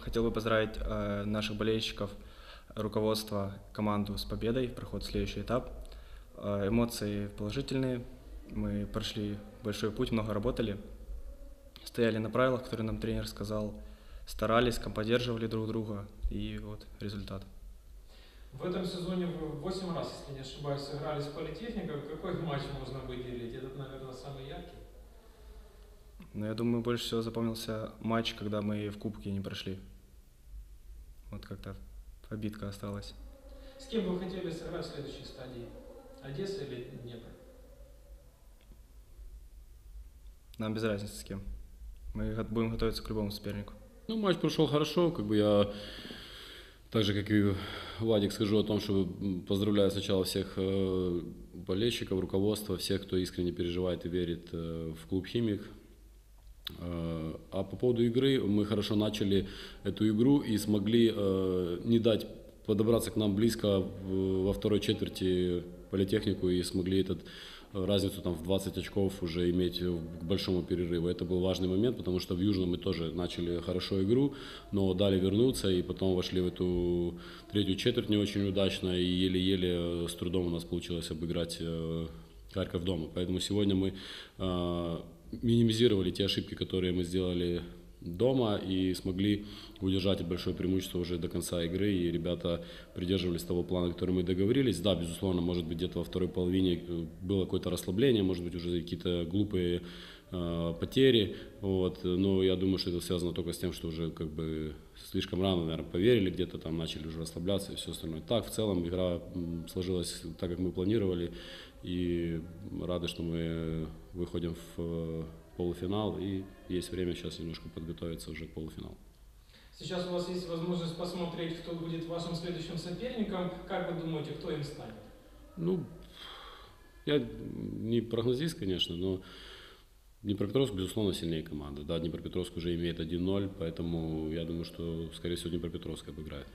Хотел бы поздравить э, наших болельщиков, руководство, команду с победой, проход в следующий этап. Э, эмоции положительные, мы прошли большой путь, много работали, стояли на правилах, которые нам тренер сказал, старались, поддерживали друг друга, и вот результат. В этом сезоне вы 8 раз, если не ошибаюсь, сыграли с политехникой. Какой матч можно выделить? Этот, наверное, самый яркий. Но я думаю, больше всего запомнился матч, когда мы в Кубке не прошли. Вот как-то обидка осталась. С кем вы хотели сыграть в следующей стадии? Одесса или Днепр? Нам без разницы с кем. Мы будем готовиться к любому сопернику. Ну, матч прошел хорошо, как бы я так же, как и Владик, скажу о том, что поздравляю сначала всех э, болельщиков, руководства, всех, кто искренне переживает и верит э, в клуб «Химик». Э, А по поводу игры, мы хорошо начали эту игру и смогли э, не дать подобраться к нам близко во второй четверти политехнику и смогли этот э, разницу там в 20 очков уже иметь к большому перерыву. Это был важный момент, потому что в Южном мы тоже начали хорошо игру, но дали вернуться и потом вошли в эту третью четверть не очень удачно и еле-еле с трудом у нас получилось обыграть Харьков дома. Поэтому сегодня мы минимизировали те ошибки, которые мы сделали дома и смогли удержать большое преимущество уже до конца игры. И ребята придерживались того плана, который мы договорились. Да, безусловно, может быть, где-то во второй половине э, было какое-то расслабление, может быть, уже какие-то глупые э, потери. Вот. Но я думаю, что это связано только с тем, что уже как бы слишком рано, наверное, поверили, где-то там начали уже расслабляться и все остальное. Так, в целом, игра сложилась так, как мы планировали. И рады, что мы выходим в э, полуфинал. И есть время сейчас немножко подготовиться уже к полуфиналу. Сейчас у вас есть возможность посмотреть, кто будет вашим следующим соперником. Как вы думаете, кто им станет? Ну, я не прогнозист, конечно, но Днепропетровск, безусловно, сильнее команда. Да, Днепропетровск уже имеет 1-0, поэтому я думаю, что, скорее всего, Днепропетровск обыграет.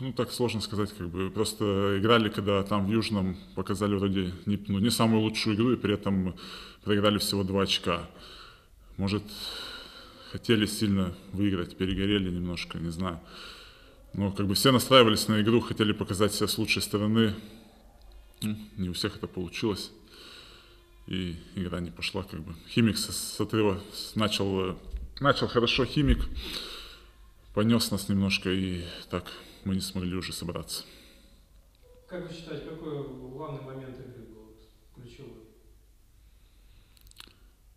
Ну, так сложно сказать, как бы. Просто играли, когда там в Южном показали вроде не, ну, не самую лучшую игру, и при этом проиграли всего два очка. Может, хотели сильно выиграть, перегорели немножко, не знаю. Но как бы все настраивались на игру, хотели показать себя с лучшей стороны. Не у всех это получилось. И игра не пошла, как бы. Химик с, с отрыва начал, э, начал хорошо, Химик понес нас немножко, и так мы не смогли уже собраться. Как вы считаете, какой главный момент игры был ключевой?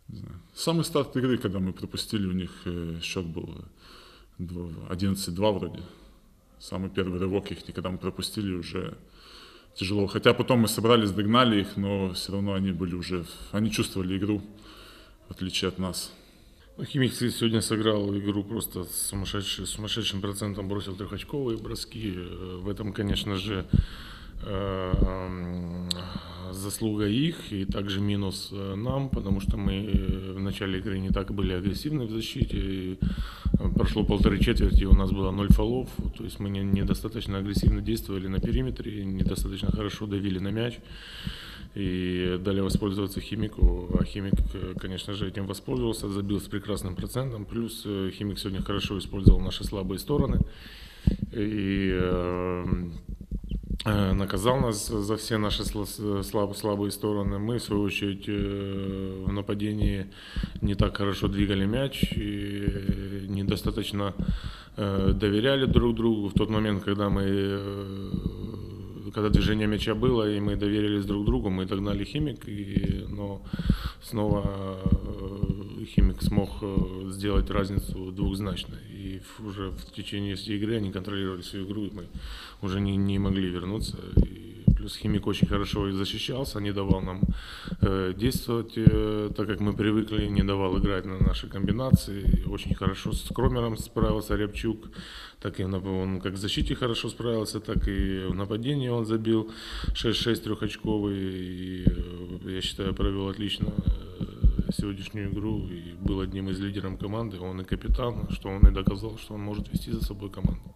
Не знаю. Самый старт игры, когда мы пропустили, у них э, счет был э, два- 11-2 вроде. Самый первый рывок их, когда мы пропустили, уже тяжело. Хотя потом мы собрались, догнали их, но все равно они были уже, они чувствовали игру, в отличие от нас. Химик сегодня сыграл игру просто с сумасшедшим, сумасшедшим процентом, бросил трехочковые броски. Э, В этом, конечно же, э, заслуга их и также минус э, нам, потому что мы в начале игры не так были агрессивны в защите. И прошло полторы четверти, у нас было ноль фолов, то есть мы не- недостаточно агрессивно действовали на периметре, недостаточно хорошо давили на мяч и дали воспользоваться химику, а химик, конечно же, этим воспользовался, забил с прекрасным процентом, плюс э, химик сегодня хорошо использовал наши слабые стороны и э, э, наказал нас за все наши сла- слаб- слабые стороны. Мы, в свою очередь, в нападении не так хорошо двигали мяч и недостаточно доверяли друг другу в тот момент, когда мы когда движение мяча было, и мы доверились друг другу, мы догнали химик, и, но снова э, химик смог э, сделать разницу двухзначной. И уже в течение всей игры они контролировали всю игру, и мы уже не, не могли вернуться. И плюс химик очень хорошо и защищался, не давал нам э, действовать э, так, как мы привыкли, не давал играть на наши комбинации. Очень хорошо с Кромером справился Рябчук, так и на- он как в защите хорошо справился, так и в нападении он забил 6-6 трехочковый. И, э, я считаю, провел отлично э, сегодняшнюю игру и был одним из лидеров команды. Он и капитан, что он и доказал, что он может вести за собой команду.